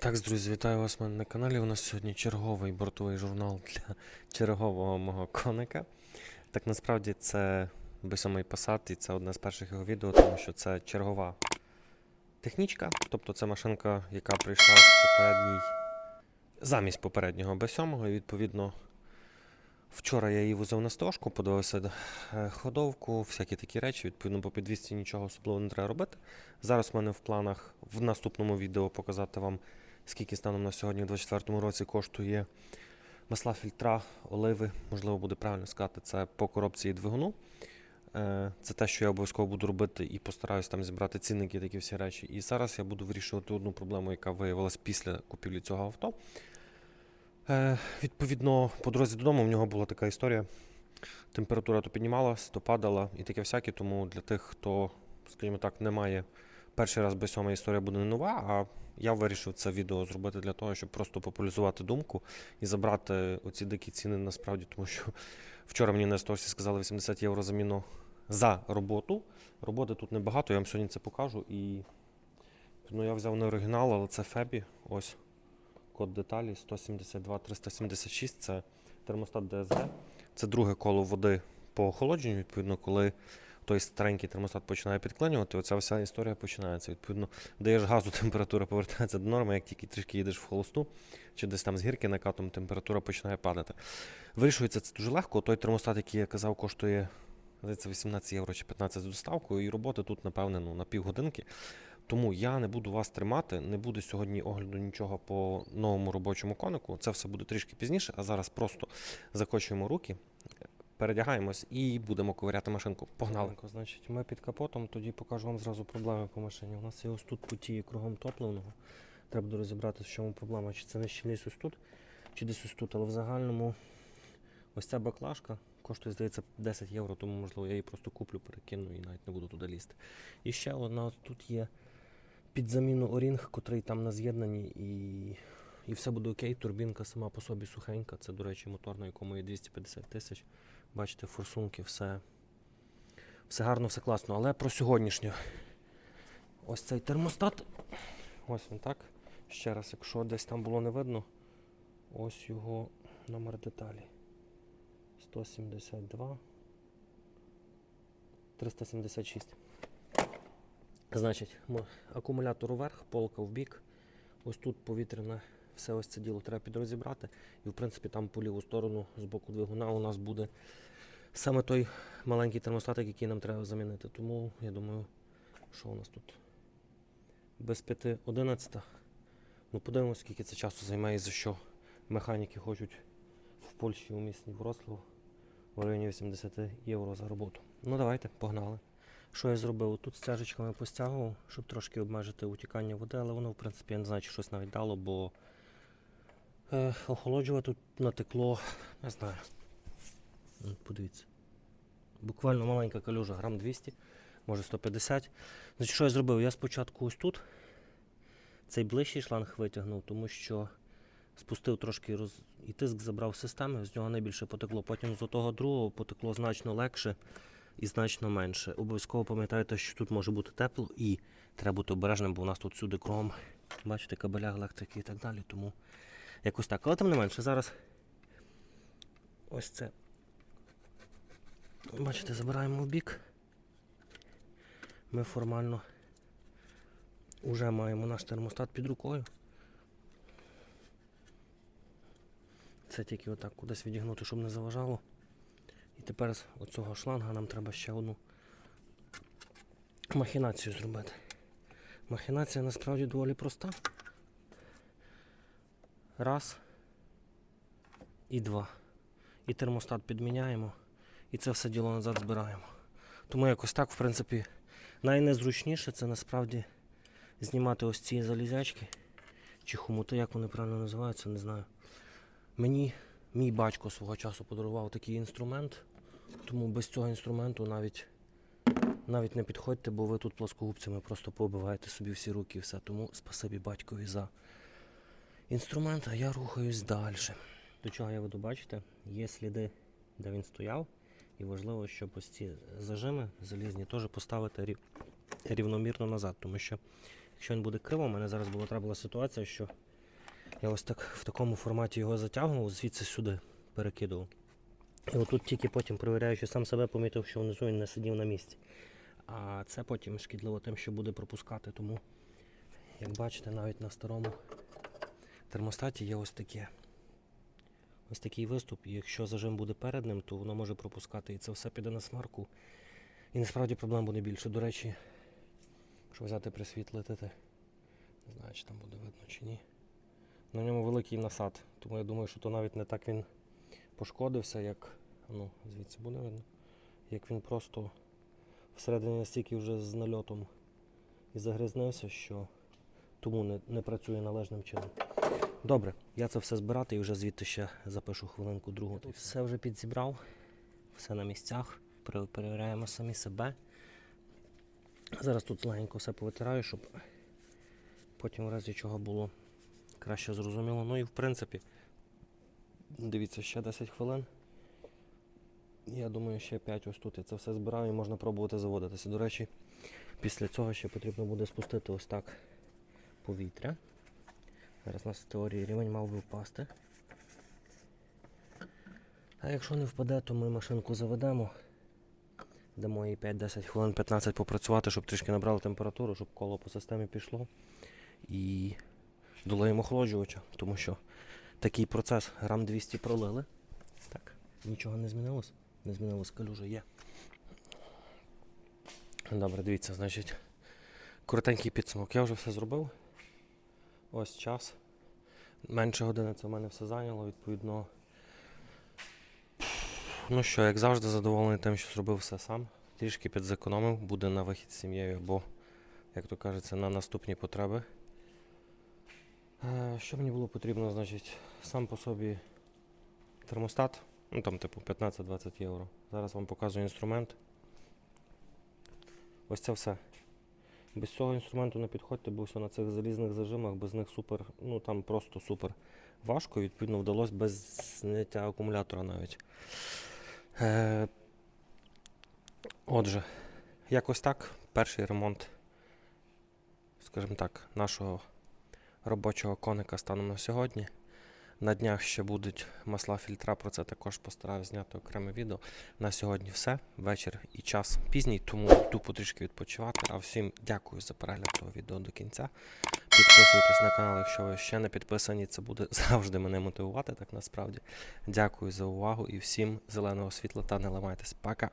Так, друзі, вітаю вас мене на каналі. У нас сьогодні черговий бортовий журнал для чергового мого коника. Так насправді це B7 Passat і це одне з перших його відео, тому що це чергова технічка. Тобто це машинка, яка прийшла в попередній замість попереднього B7. І відповідно вчора я її возив на стежку, подивився е, ходовку, всякі такі речі. Відповідно, по підвісці нічого особливого не треба робити. Зараз в мене в планах в наступному відео показати вам скільки станом на сьогодні, у 2024 році, коштує масла фільтра, оливи, можливо, буде правильно сказати, це по коробці і двигуну. Е, Це те, що я обов'язково буду робити і постараюсь там зібрати цінники, такі всі речі. І зараз я буду вирішувати одну проблему, яка виявилась після купівлі цього авто. Е, Відповідно, по дорозі додому в нього була така історія. Температура то піднімалась, то падала і таке всяке. Тому для тих, хто, скажімо так, не має перший раз без сьома історія буде не нова, а я вирішив це відео зробити для того, щоб просто популяризувати думку і забрати оці дикі ціни насправді, тому що вчора мені на сторсі сказали 80 євро заміну за роботу. Роботи тут небагато, я вам сьогодні це покажу. І ну, я взяв не оригінал, але це Фебі. Ось код деталі 172 376. Це термостат DSG. Це друге коло води по охолодженню. Відповідно, коли той старенький термостат починає підклинювати, оця вся історія починається. Відповідно, даєш газу, температура повертається до норми, як тільки трішки їдеш в холосту, чи десь там з гірки накатом, температура починає падати. Вирішується це дуже легко. Той термостат, який я казав, коштує здається, 18 євро чи 15 з доставкою, і роботи тут, напевне, ну, на півгодинки. Тому я не буду вас тримати, не буде сьогодні огляду нічого по новому робочому конику. Це все буде трішки пізніше, а зараз просто закочуємо руки, передягаємось і будемо ковиряти машинку. Погнали. Значить, ми під капотом, тоді покажу вам зразу проблеми по машині. У нас є ось тут путі кругом топливного. Треба буде розібратися, в чому проблема. Чи це не щільність ось тут, чи десь ось тут. Але в загальному ось ця баклажка коштує, здається, 10 євро, тому можливо я її просто куплю, перекину і навіть не буду туди лізти. І ще одна тут є під заміну орінг, котрий там на з'єднанні, і, і все буде окей. Турбінка сама по собі сухенька. Це, до речі, мотор, на якому є 250 тисяч. Бачите, форсунки, все, все гарно, все класно. Але про сьогоднішнє. Ось цей термостат. Ось він так. Ще раз, якщо десь там було не видно, ось його номер деталі. 172. 376. Значить, акумулятор вверх, полка в бік. Ось тут повітряне, все ось це діло треба підрозібрати. І в принципі там по ліву сторону з боку двигуна у нас буде саме той маленький термостатик, який нам треба замінити. Тому я думаю, що у нас тут без 5 11. Ну подивимось, скільки це часу займає, і за що механіки хочуть в Польщі у місті Вроцлав в районі 80 євро за роботу. Ну давайте, погнали. Що я зробив? Тут стяжечками постягував, щоб трошки обмежити утікання води, але воно, в принципі, я не знаю, чи щось навіть дало, бо е, охолоджувати тут натекло, не знаю. Подивіться. Буквально маленька калюжа, грам 200, може 150. Значить, що я зробив? Я спочатку ось тут цей ближчий шланг витягнув, тому що спустив трошки роз... і тиск забрав системи, з нього найбільше потекло. Потім з того другого потекло значно легше і значно менше. Обов'язково пам'ятайте, що тут може бути тепло і треба бути обережним, бо у нас тут всюди кругом, бачите, кабеля електрики і так далі. Тому якось так. Але тим не менше, зараз ось це. Бачите, забираємо в бік. Ми формально вже маємо наш термостат під рукою. Це тільки отак кудись відігнути, щоб не заважало. І тепер з оцього шланга нам треба ще одну махінацію зробити. Махінація насправді доволі проста. Раз. І два. І термостат підміняємо. І це все діло назад збираємо. Тому якось так, в принципі, найнезручніше це насправді знімати ось ці залізячки. Чи хомути, як вони правильно називаються, не знаю. Мені мій батько свого часу подарував такий інструмент, тому без цього інструменту навіть, навіть не підходьте, бо ви тут плоскогубцями просто побиваєте собі всі руки і все. Тому спасибі батькові за інструмент, а я рухаюсь далі. До чого я веду, бачите, є сліди, де він стояв, і важливо, щоб ось ці зажими залізні теж поставити рів- рівномірно назад, тому що якщо він буде криво, у мене зараз була трапила ситуація, що Я ось так в такому форматі його затягував, звідси сюди перекидував. І отут тільки потім перевіряючи сам себе, помітив, що внизу він не сидів на місці. А це потім шкідливо тим, що буде пропускати. Тому, як бачите, навіть на старому термостаті є ось таке. Ось такий виступ, і якщо зажим буде перед ним, то воно може пропускати і це все піде на смарку. І насправді проблем буде більше. До речі, якщо взяти присвітлити, не знаю, чи там буде видно чи ні. На ньому великий насад, тому я думаю, що то навіть не так він пошкодився, як. Ну, звідси буде видно. Як він просто всередині настільки вже з нальотом і загрізнився, що тому не, не працює належним чином. Добре, я це все збирати і вже звідти ще запишу хвилинку другу. Все вже підзібрав, все на місцях. Перевіряємо самі себе. Зараз тут легенько все повитираю, щоб потім в разі чого було краще зрозуміло. Ну і в принципі, дивіться, ще 10 хвилин. Я думаю, ще 5 ось тут я це все збираю і можна пробувати заводитися. До речі, після цього ще потрібно буде спустити ось так повітря. Зараз у нас в теорії рівень мав би впасти. А якщо не впаде, то ми машинку заведемо. Дамо їй 5-10 хвилин 15 попрацювати, щоб трішки набрали температуру, щоб коло по системі пішло. І долаємо охолоджувача, тому що такий процес грам 200 пролили. Так, нічого не змінилось. Не змінилось, калюжа є. Добре, дивіться, значить, коротенький підсумок. Я вже все зробив. Ось час. Менше години це в мене все зайняло, відповідно. Ну що, як завжди, задоволений тим, що зробив все сам. Трішки підзекономив, буде на вихід з сім'єю або, як то кажеться, на наступні потреби. Е, Що мені було потрібно, значить, сам по собі термостат, ну там типу 15-20 євро. Зараз вам показую інструмент. Ось це все. Без цього інструменту не підходьте, бо все на цих залізних зажимах, без них супер, ну там просто супер важко. Відповідно, вдалося без зняття акумулятора навіть. Е, отже, якось так. Перший ремонт, скажімо так, нашого робочого коника станом на сьогодні. На днях ще будуть масла фільтра, про це також постараюся зняти окреме відео. На сьогодні все. Вечір і час пізній, тому йду потрішки відпочивати. А всім дякую за перегляд того відео до кінця. Підписуйтесь на канал, якщо ви ще не підписані, це буде завжди мене мотивувати, так насправді. Дякую за увагу і всім зеленого світла та не ламайтесь. Пока!